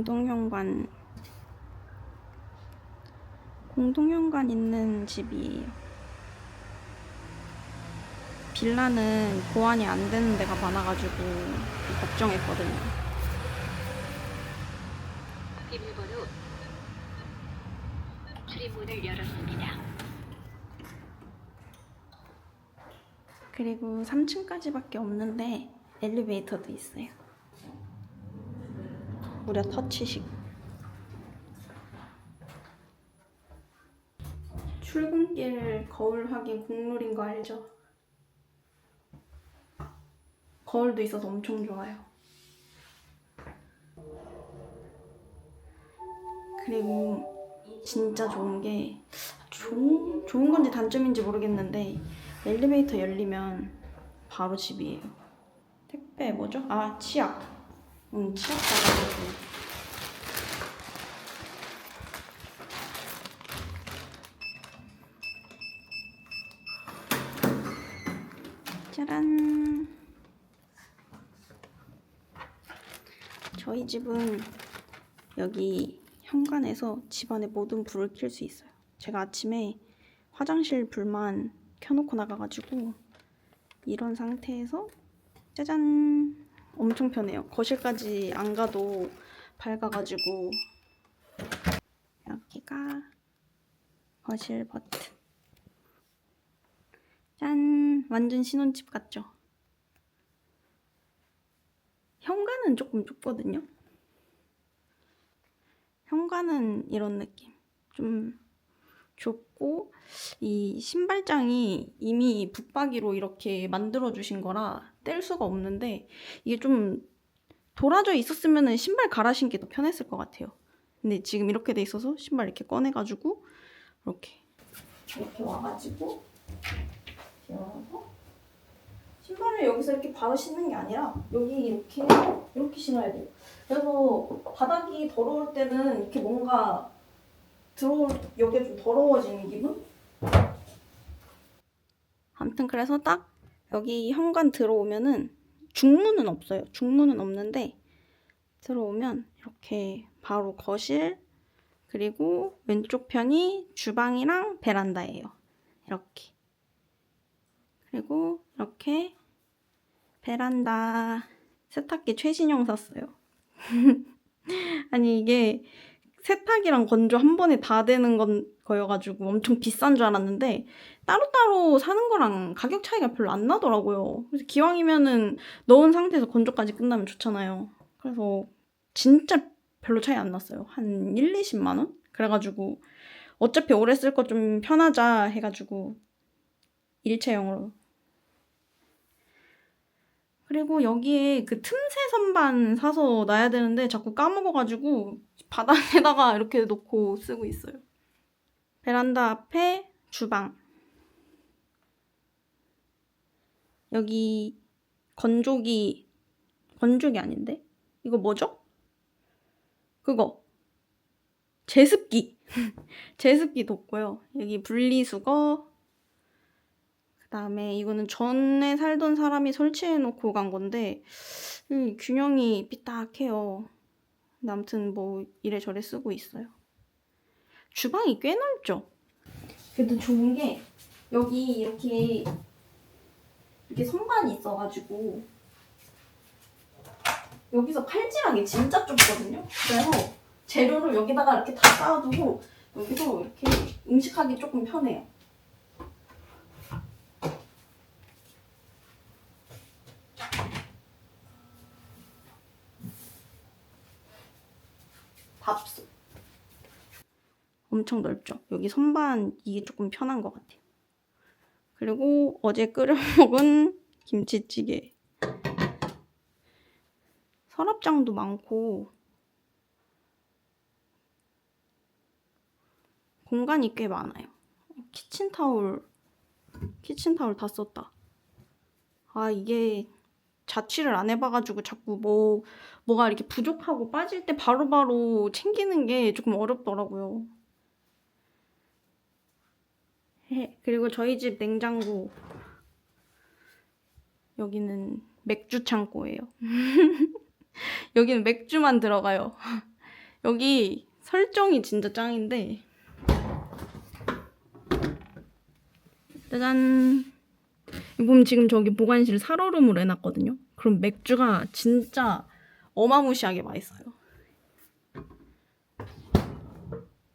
짠. 공동현관. 공동현관 있는 집이에요. 빌라는 보안이 안 되는 데가 많아가지고 걱정했거든요. 비밀번호 출입문을 열었습니다. 그리고 3층까지밖에 없는데 엘리베이터도 있어요. 무려 터치식. 출근길 거울 확인 국룰인 거 알죠? 거울도 있어서 엄청 좋아요. 그리고 진짜 좋은 게 좋은, 좋은 건지 단점인지 모르겠는데 엘리베이터 열리면 바로 집이에요. 택배 뭐죠? 아 치약. 응 치약 받아가지고. 짜란. 저희 집은 여기 현관에서 집안의 모든 불을 켤 수 있어요. 제가 아침에 화장실 불만 켜놓고 나가가지고 이런 상태에서 짜잔 엄청 편해요. 거실까지 안 가도 밝아가지고 여기가 거실 버튼 짠 완전 신혼집 같죠? 현관은 조금 좁거든요. 현관은 이런 느낌. 좀 좁 고 이 신발장이 이미 붙박이로 이렇게 만들어 주신 거라 뗄 수가 없는데 이게 좀 돌아져 있었으면 신발 갈아 신기 더 편했을 것 같아요. 근데 지금 이렇게 돼 있어서 신발 이렇게 꺼내 가지고 이렇게 이렇게 와 가지고 열어서 신발을 여기서 이렇게 바로 신는 게 아니라 여기 이렇게 이렇게 신어야 돼요. 그래서 바닥이 더러울 때는 이렇게 뭔가 들어올 여기가 좀 더러워지는 기분? 아무튼 그래서 딱 여기 현관 들어오면은 중문은 없어요. 중문은 없는데 들어오면 이렇게 바로 거실 그리고 왼쪽 편이 주방이랑 베란다예요. 이렇게 그리고 이렇게 베란다 세탁기 최신형 샀어요. 아니 이게 세탁이랑 건조 한 번에 다 되는 건 거여가지고 엄청 비싼 줄 알았는데 따로따로 사는 거랑 가격 차이가 별로 안 나더라고요. 그래서 기왕이면은 넣은 상태에서 건조까지 끝나면 좋잖아요. 그래서 진짜 별로 차이 안 났어요. 한 1, 20만 원? 그래가지고 어차피 오래 쓸 거 좀 편하자 해가지고 일체형으로 그리고 여기에 그 틈새 선반 사서 놔야 되는데 자꾸 까먹어가지고 바닥에다가 이렇게 놓고 쓰고 있어요. 베란다 앞에 주방. 여기 건조기, 건조기 아닌데? 이거 뭐죠? 그거. 제습기. 제습기 뒀고요. 여기 분리수거, 그 다음에 이거는 전에 살던 사람이 설치해 놓고 간 건데 음, 균형이 삐딱해요. 아무튼 뭐 이래저래 쓰고 있어요. 주방이 꽤 넓죠? 그래도 좋은 게 여기 이렇게 이렇게 선반이 있어가지고 여기서 칼질하기 진짜 좁거든요. 그래서 재료를 여기다가 이렇게 다 쌓아두고 여기서 이렇게 음식하기 조금 편해요. 엄청 넓죠? 여기 선반 이게 조금 편한 것 같아요. 그리고 어제 끓여 먹은 김치찌개. 서랍장도 많고 공간이 꽤 많아요. 키친타올, 키친타올 다 썼다. 아, 이게 자취를 안 해봐가지고 자꾸 뭐, 뭐가 이렇게 부족하고 빠질 때 바로바로 챙기는 게 조금 어렵더라고요. 해. 그리고 저희 집 냉장고. 여기는 맥주 창고예요. 여기는 맥주만 들어가요. 여기 설정이 진짜 짱인데. 짜잔. 보면 지금 저기 보관실 살얼음으로 해놨거든요. 그럼 맥주가 진짜 어마무시하게 맛있어요.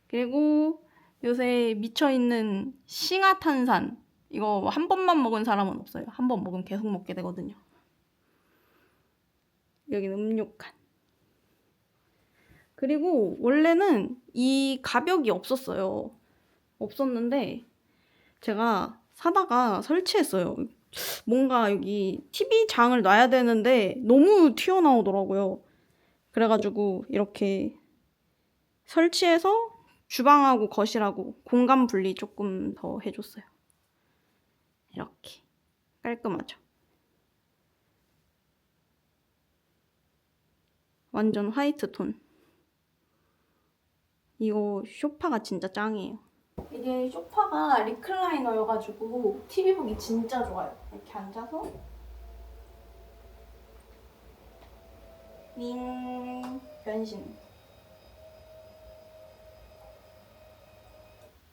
그리고 요새 미쳐있는 싱화탄산. 이거 한 번만 먹은 사람은 없어요. 한 번 먹으면 계속 먹게 되거든요. 여기는 음료칸. 그리고 원래는 이 가벽이 없었어요. 없었는데 제가 사다가 설치했어요. 뭔가 여기 TV 장을 놔야 되는데 너무 튀어나오더라고요. 그래가지고 이렇게 설치해서 주방하고 거실하고 공간 분리 조금 더 해줬어요. 이렇게 깔끔하죠. 완전 화이트 톤. 이거 쇼파가 진짜 짱이에요. 이게 쇼파가 리클라이너여가지고 TV 보기 진짜 좋아요. 이렇게 앉아서 윙 변신.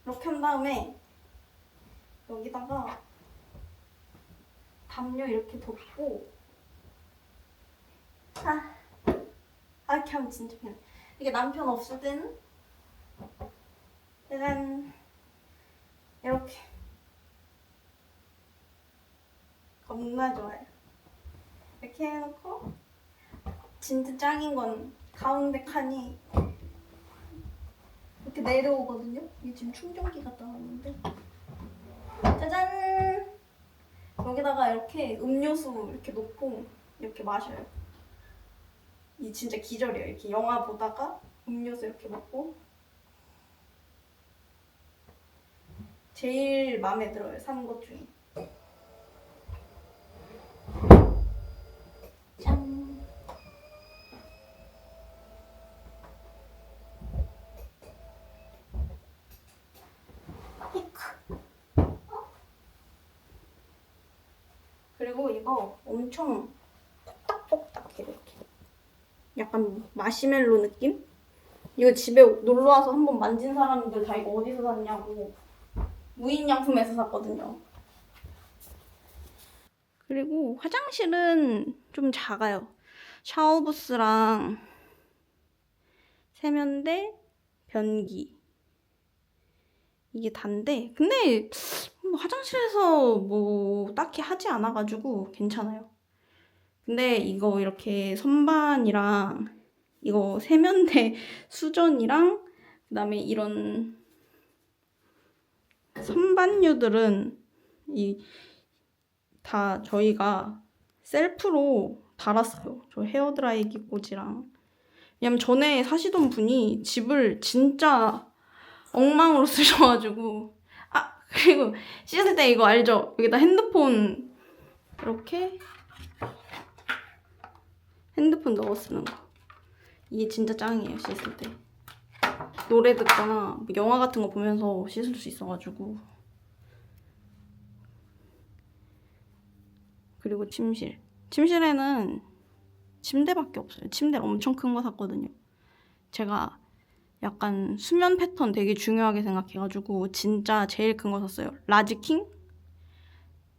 이렇게 한 다음에 여기다가 담요 이렇게 덮고 아, 아 이렇게 하면 진짜 편해. 이게 남편 없을 때는 짜잔 이렇게 겁나 좋아요. 이렇게 해놓고 진짜 짱인 건 가운데 칸이 이렇게 내려오거든요. 이게 지금 충전기 갔다 왔는데 짜잔 여기다가 이렇게 음료수 이렇게 놓고 이렇게 마셔요. 이 진짜 기절이에요. 이렇게 영화 보다가 음료수 이렇게 먹고 제일 마음에 들어요. 산 것 중에. 짠. 히크. 그리고 이거 엄청 톡딱톡딱 이렇게. 약간 마시멜로 느낌? 이거 집에 놀러 와서 한번 만진 사람들 다 이거 어디서 샀냐고 무인양품에서 샀거든요. 그리고 화장실은 좀 작아요. 샤워 부스랑 세면대, 변기 이게 단데 근데 뭐 화장실에서 뭐 딱히 하지 않아가지고 괜찮아요. 근데 이거 이렇게 선반이랑 이거 세면대 수전이랑 그다음에 이런 선반류들은 이 다 저희가 셀프로 달았어요. 저 헤어드라이기 꽂이랑. 왜냐면 전에 사시던 분이 집을 진짜 엉망으로 쓰셔가지고 아 그리고 씻을 때 이거 알죠? 여기다 핸드폰 이렇게 핸드폰 넣어 쓰는 거. 이게 진짜 짱이에요 씻을 때. 노래 듣거나 뭐 영화 같은 거 보면서 씻을 수 있어가지고. 그리고 침실. 침실에는 침대밖에 없어요. 침대를 엄청 큰 거 샀거든요. 제가 약간 수면 패턴 되게 중요하게 생각해가지고 진짜 제일 큰 거 샀어요. 라지킹?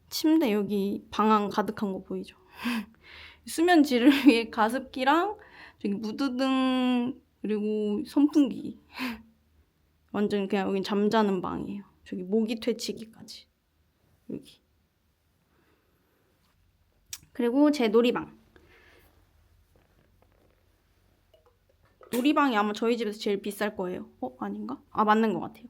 침대 여기 방안 가득한 거 보이죠? 수면 질을 위해 가습기랑 저기 무드등 그리고 선풍기 완전 그냥 여긴 잠자는 방이에요. 저기 모기 퇴치기까지 여기 그리고 제 놀이방 놀이방이 아마 저희 집에서 제일 비쌀 거예요. 어 아닌가? 아 맞는 것 같아요.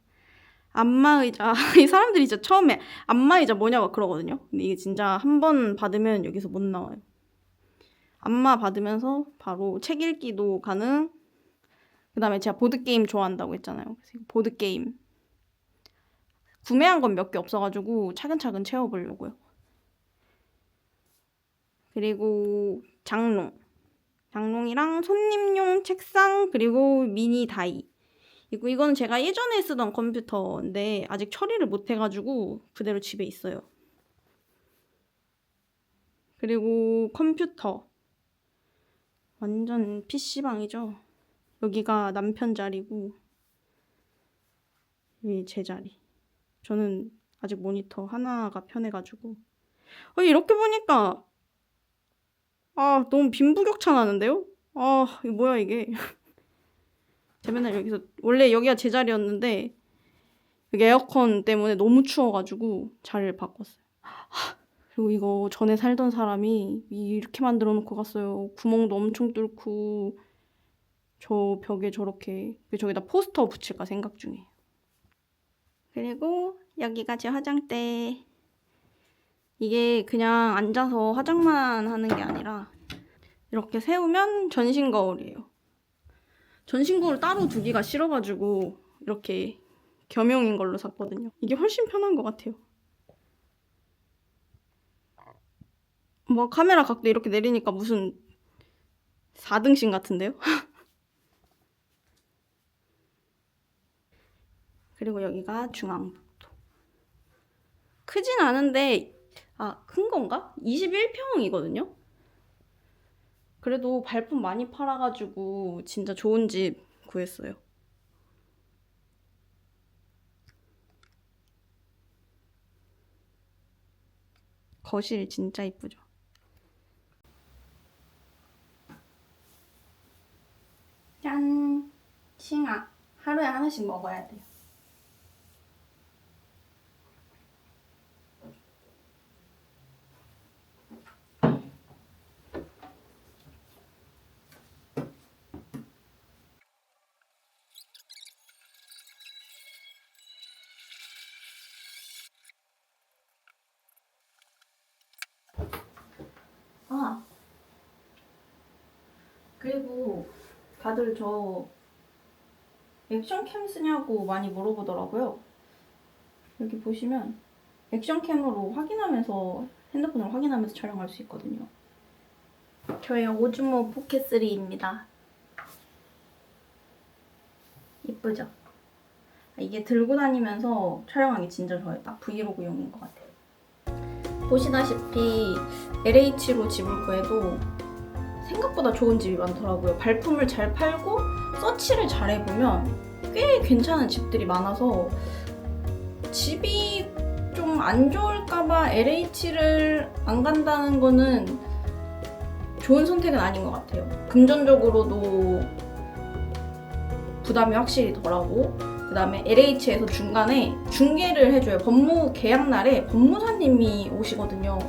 안마의자 이 사람들이 진짜 처음에 안마의자 뭐냐고 그러거든요. 근데 이게 진짜 한 번 받으면 여기서 못 나와요. 안마 받으면서 바로 책 읽기도 가능. 그다음에 제가 보드 게임 좋아한다고 했잖아요. 보드 게임 구매한 건 몇 개 없어가지고 차근차근 채워보려고요. 그리고 장롱, 장롱이랑 손님용 책상 그리고 미니 다이. 이거 이거는 제가 예전에 쓰던 컴퓨터인데 아직 처리를 못 해가지고 그대로 집에 있어요. 그리고 컴퓨터 완전 PC방이죠. 여기가 남편 자리고 여기 제 자리. 저는 아직 모니터 하나가 편해가지고 어, 이렇게 보니까 아 너무 빈부격차 나는데요? 아 이거 뭐야 이게 제가 맨날 여기서 원래 여기가 제 자리였는데 여기 에어컨 때문에 너무 추워가지고 자리를 바꿨어요. 하, 그리고 이거 전에 살던 사람이 이렇게 만들어 놓고 갔어요. 구멍도 엄청 뚫고 저 벽에 저렇게 저기다 포스터 붙일까 생각 중이에요. 그리고 여기가 제 화장대. 이게 그냥 앉아서 화장만 하는 게 아니라 이렇게 세우면 전신 거울이에요. 전신 거울 따로 두기가 싫어가지고 이렇게 겸용인 걸로 샀거든요. 이게 훨씬 편한 것 같아요. 뭐 카메라 각도 이렇게 내리니까 무슨 4등신 같은데요? 그리고 여기가 중앙복도. 크진 않은데 아, 큰 건가? 21평이거든요? 그래도 발품 많이 팔아가지고 진짜 좋은 집 구했어요. 거실 진짜 이쁘죠? 짠! 싱아. 하루에 하나씩 먹어야 돼요. 아. 그리고 다들 저 액션캠 쓰냐고 많이 물어보더라고요. 여기 보시면 액션캠으로 확인하면서 핸드폰을 확인하면서 촬영할 수 있거든요. 저의 오즈모 포켓3입니다. 이쁘죠? 이게 들고 다니면서 촬영하기 진짜 좋아요. 딱 브이로그용인 것 같아요. 보시다시피 LH로 집을 구해도 생각보다 좋은 집이 많더라고요. 발품을 잘 팔고 서치를 잘 해보면 꽤 괜찮은 집들이 많아서 집이 좀 안 좋을까봐 LH를 안 간다는 거는 좋은 선택은 아닌 것 같아요. 금전적으로도 부담이 확실히 덜하고 그 다음에 LH에서 중간에 중개를 해줘요. 법무 계약 날에 법무사님이 오시거든요.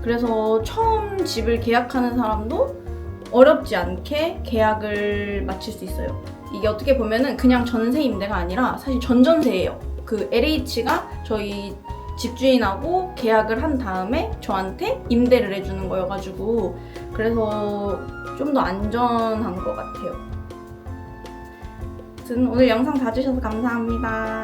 그래서 처음 집을 계약하는 사람도 어렵지 않게 계약을 마칠 수 있어요. 이게 어떻게 보면은 그냥 전세 임대가 아니라 사실 전전세예요. 그 LH가 저희 집주인하고 계약을 한 다음에 저한테 임대를 해주는 거여가지고 그래서 좀 더 안전한 것 같아요. 아무튼 오늘 영상 봐주셔서 감사합니다.